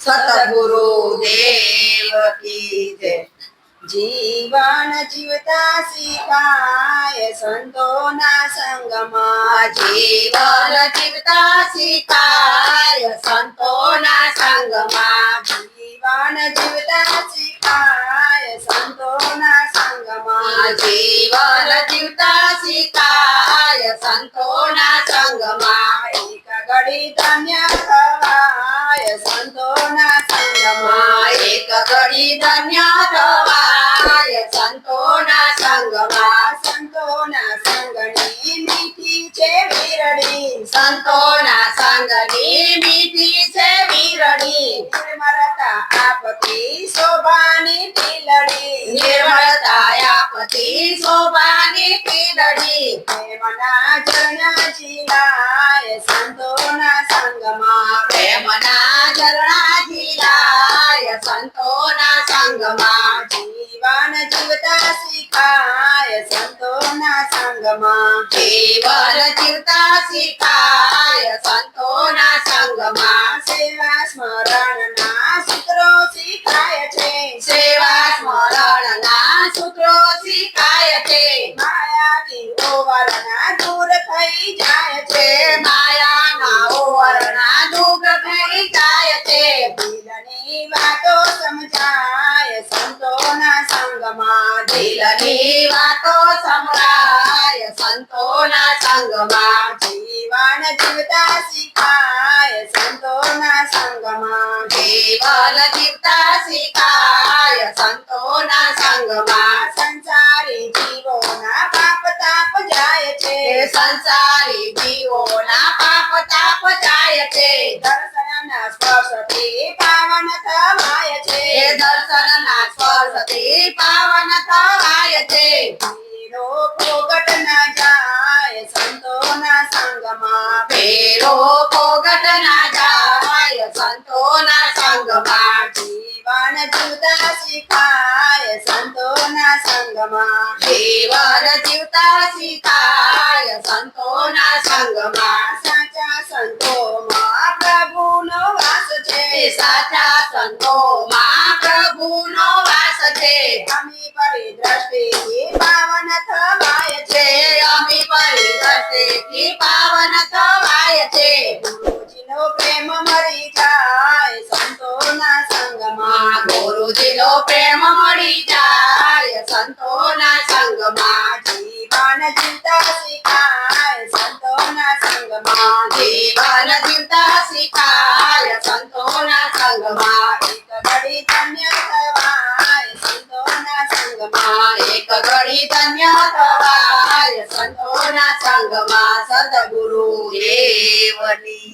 સતગુરુ દેવ કી જીવન જીવતા શીખાય સંતોના સંગમાં જીવન જીવતા શીખાય સંતોના સંગમાં જીવન જીવતા શીખાય સંતોના સંગમાં જીવન જીવતા શીખાય સંતોના સંગમાં એક ઘડી ધન્ય થવાય સંગમાં એક ઘડી ધન્ય થવાય સંતોના સંગમાં, સંતોના સંગની મીઠી છે વીરડી. સંતોના સંગની મીઠી છે વીરડી. નિર્મળતા આપતી શોભાની ટીલડી. નિર્મળતા આપતી શોભાની પીલડી પ્રેમના ઝરણા ઝીલાય સંતોના સંતોના સંગમાં જીવન જીવતા શીખાય. સંતોના સંગમાં જીવન જીવતા શીખાય. સંતોના સંગમાં સેવા સ્મરણના સૂત્રો શીખાય છે. સેવા સ્મરણના સૂત્રો શીખાય છે. માયાવી ઓવરના દૂર થઈ જાય છે. માયાના ઓવરના દૂર થઈ જાય છે. દિલની વાતો સમજાય સંતોના સંગમાં દિલની વાતો સંભળાય. સંતોના સંગમાં જીવન જીવતા શીખાય. સંતોના સંગમાં જીવન જીવતા શીખાય. સંતોના સંગમાં સંસારી જીવોના પાપ તાપ જાય છે. સંસારી જીવોના પાપ તાપ જાય છે. દર્શનના સ્પર્શથી પાવન દર્શનના સ્પર્શથી પાવન થવાય છે. ના સંતોના સંગમાં. ફેરો ના જાય સંતોના સંગમાં. જીવન જીવતા શીખાય સંતોના સંગમાં. જીવન વાસ છે. સાચા સંતોમાં પાવન થવાય છે. ગુરુજીનો પ્રેમ મળી જાય, સંતોના સંગમાં. ગુરુજીનો પ્રેમ મળી જાય, સંતોના સંગમાં. જીવન ચિંતા શીખાય, સંતોના સંગમાં. જીવન ચિંતા શીખાય, સંતોના સંગમાં. એક ઘડી ધન્ય થવાય સંતોના સંગમાં. એક ઘડી ધન્ય થવાય સંગમાં સદગુરુ દેવની.